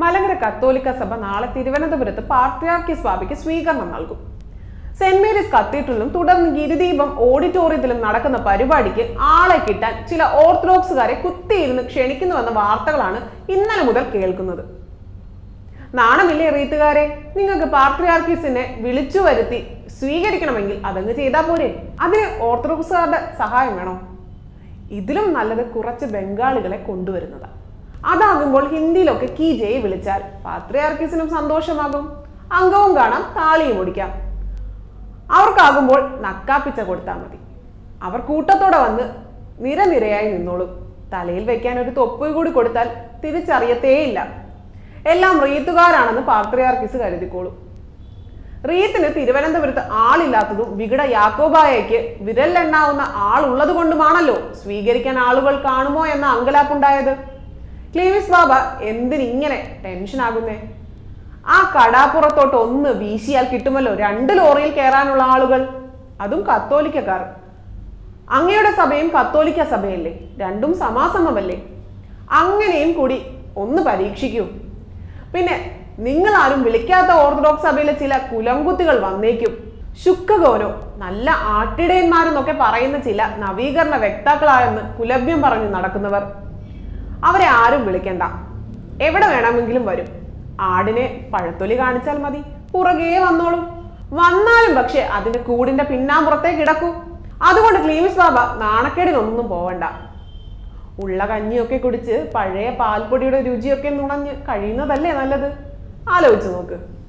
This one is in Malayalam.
മലങ്കര കത്തോലിക്ക സഭ നാളെ തിരുവനന്തപുരത്ത് പാർത്രിയാർക്കി സ്വാമിക്ക് സ്വീകരണം നൽകും. സെന്റ് മേരീസ് കത്തീഡ്രലിലും തുടർന്ന് ഗിരിദീപം ഓഡിറ്റോറിയത്തിലും നടക്കുന്ന പരിപാടിക്ക് ആളെ കിട്ടാൻ ചില ഓർത്തഡോക്സുകാരെ കുത്തിയിരുന്ന് ക്ഷണിക്കുന്നുവെന്ന വാർത്തകളാണ് ഇന്നലെ മുതൽ കേൾക്കുന്നത്. നാണമില്ലേ റീത്തുകാരെ? നിങ്ങൾക്ക് പാർത്രിയാർക്കീസിനെ വിളിച്ചു വരുത്തി സ്വീകരിക്കണമെങ്കിൽ അതങ്ങ് ചെയ്താൽ പോരെ. അതിന് ഓർത്തഡോക്സുകാരുടെ സഹായം വേണോ? ഇതിലും നല്ലത് കുറച്ച് ബംഗാളികളെ കൊണ്ടുവരുന്നതാണ് അതാകുമ്പോൾ ഹിന്ദിയിലൊക്കെ കി വിളിച്ചാൽ പാത്രിയാർക്കീസിനും സന്തോഷമാകും. അംഗവും കാണാം താളിയും ഓടിക്കാം. അവർക്കാകുമ്പോൾ നക്കാപ്പിച്ച കൊടുത്താൽ മതി. അവർ കൂട്ടത്തോടെ വന്ന് നിരനിരയായി നിന്നോളും. തലയിൽ വെക്കാൻ ഒരു തൊപ്പ് കൂടി കൊടുത്താൽ തിരിച്ചറിയത്തേയില്ല. എല്ലാം റീത്തുകാരാണെന്ന് പാത്രിയാർക്കിസ് കരുതിക്കോളും. റീത്തിന് തിരുവനന്തപുരത്ത് ആളില്ലാത്തതും വികട യാക്കോബായയ്ക്ക് വിരലിലെണ്ണാവുന്ന ആളുള്ളത് കൊണ്ടുമാണല്ലോ സ്വീകരിക്കാൻ ആളുകൾ കാണുമോ എന്ന അങ്കലാപ്പുണ്ടായത്. ക്ലീവിസ് ബാബ എന്തിനിങ്ങനെ ടെൻഷൻ ആകുന്നേ? ആ കടാപ്പുറത്തോട്ട് ഒന്ന് വീശിയാൽ കിട്ടുമല്ലോ രണ്ട് ലോറിയിൽ കയറാനുള്ള ആളുകൾ. അതും കത്തോലിക്കക്കാർ. അങ്ങയുടെ സഭയും കത്തോലിക്ക സഭയല്ലേ? രണ്ടും സമാസമമല്ലേ? അങ്ങനെയും കൂടി ഒന്ന് പരീക്ഷിക്കൂ. പിന്നെ നിങ്ങൾ ആരും വിളിക്കാത്ത ഓർത്തഡോക്സ് സഭയിലെ ചില കുലംകുത്തികൾ വന്നേക്കും. ശുക്കഗോനോ നല്ല ആട്ടിടയന്മാരെന്നൊക്കെ പറയുന്ന ചില നവീകരണ വ്യക്താക്കളായെന്ന് കുലഭ്യം പറഞ്ഞു നടക്കുന്നവർ. അവരെ ആരും വിളിക്കണ്ട. എവിടെ വേണമെങ്കിലും വരും. ആടിനെ പഴത്തൊലി കാണിച്ചാൽ മതി. പുറകേ വന്നോളും. വന്നാലും പക്ഷെ അതിന്റെ കൂടിന്റെ പിന്നാമ്പുറത്തേ കിടക്കൂ. അതുകൊണ്ട് ക്ലീമിസ് ബാബ നാണക്കേടിനൊന്നും പോവണ്ട. ഉള്ള കഞ്ഞിയൊക്കെ കുടിച്ച് പഴയ പാൽപ്പൊടിയുടെ രുചിയൊക്കെ നുണഞ്ഞ് കഴിയുന്നതല്ലേ നല്ലത്? ആലോചിച്ച് നോക്ക്.